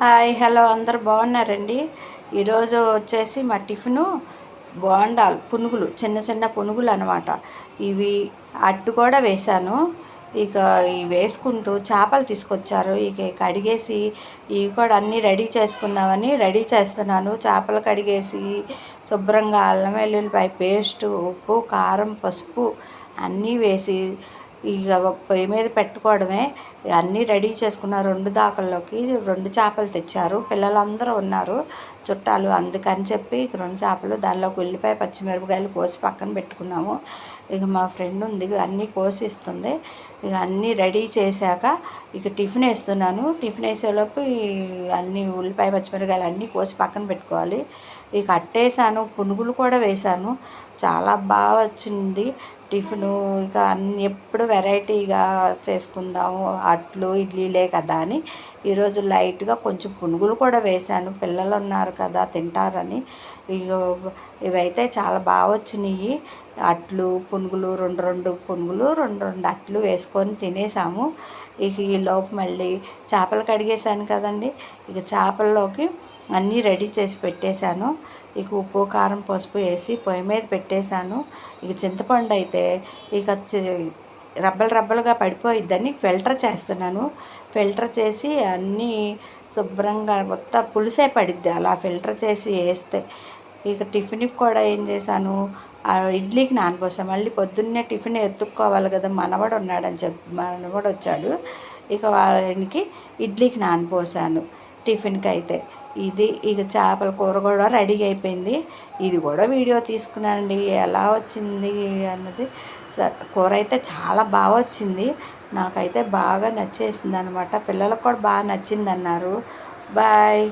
Hi hello అందరు బాగున్నారండి? ఈరోజు వచ్చేసి మా టిఫిను బోండాలు పునుగులు చిన్న చిన్న పునుగులు అనమాట ఇవి అట్టు కూడా వేశాను. ఇక ఇవి వేసుకుంటూ చేపలు తీసుకొచ్చారు. ఇక కడిగేసి ఇవి కూడా అన్నీ రెడీ చేసుకుందామని రెడీ చేస్తున్నాను. చేపలు కడిగేసి శుభ్రంగా అల్లం వెల్లుల్లిపాయ పేస్టు ఉప్పు కారం పసుపు అన్నీ వేసి ఇక పొయ్యి మీద పెట్టుకోవడమే. అన్నీ రెడీ చేసుకున్న రెండు దాకల్లోకి రెండు చేపలు తెచ్చారు. పిల్లలందరూ ఉన్నారు చుట్టాలు. అందుకని చెప్పి రెండు చేపలు దానిలోకి ఉల్లిపాయ పచ్చిమిరపకాయలు కోసి పక్కన పెట్టుకున్నాము. ఇక మా ఫ్రెండ్ ఉంది అన్నీ కోసి ఇస్తుంది ఇక అన్నీ రెడీ చేశాక ఇక టిఫిన్ వేస్తున్నాను. టిఫిన్ వేసేలోపు అన్నీ ఉల్లిపాయ పచ్చిమిరపకాయలు అన్నీ కోసి పక్కన పెట్టుకోవాలి. ఇక అట్టేసాను పునుగులు కూడా వేశాను. చాలా బాగా వచ్చింది. టిఫిను ఇక అన్ని ఎప్పుడు వెరైటీగా చేసుకుందాము అట్లు ఇడ్లీలే కదా అని. ఈరోజు లైట్గా కొంచెం పునుగులు కూడా వేశాను. పిల్లలు ఉన్నారు కదా తింటారని. ఇవైతే చాలా బాగా వచ్చినాయి అట్లు పునుగులు రెండు రెండు పునుగులు రెండు రెండు అట్లు వేసుకొని తినేసాము. ఇక ఈ లోపు మళ్ళీ చేపలు కడిగేసాను కదండి. ఇక చేపల్లోకి అన్నీ రెడీ చేసి పెట్టేశాను. ఇక ఉప్పు కారం పసుపు వేసి పొయ్యి మీద పెట్టేశాను. ఇక చింతపండు అయితే ఇక రబ్బలు రబ్బలుగా పడిపోయిద్దని ఫిల్టర్ చేస్తున్నాను. ఫిల్టర్ చేసి అన్నీ శుభ్రంగా మొత్తం పులుసే పడిద్ది. అలా ఫిల్టర్ చేసి వేస్తే ఇక టిఫిన్కి కూడా ఏం చేశాను? ఇడ్లీకి నానపోసాను మళ్ళీ పొద్దున్నే టిఫిన్ ఎత్తుక్కోవాలి కదా మనవడు ఉన్నాడని చెప్పి మనవడు వచ్చాడు. ఇక వానికి ఇడ్లీకి నానపోసాను టిఫిన్కి అయితే. ఇది ఇక చేపల కూర కూడా రెడీ అయిపోయింది. ఇది కూడా వీడియో తీసుకున్నానండి. ఎలా వచ్చింది అన్నది కూర అయితే చాలా బాగా వచ్చింది. నాకైతే బాగా నచ్చేసింది అనమాట పిల్లలకు కూడా బాగా నచ్చింది అన్నారు బాయ్.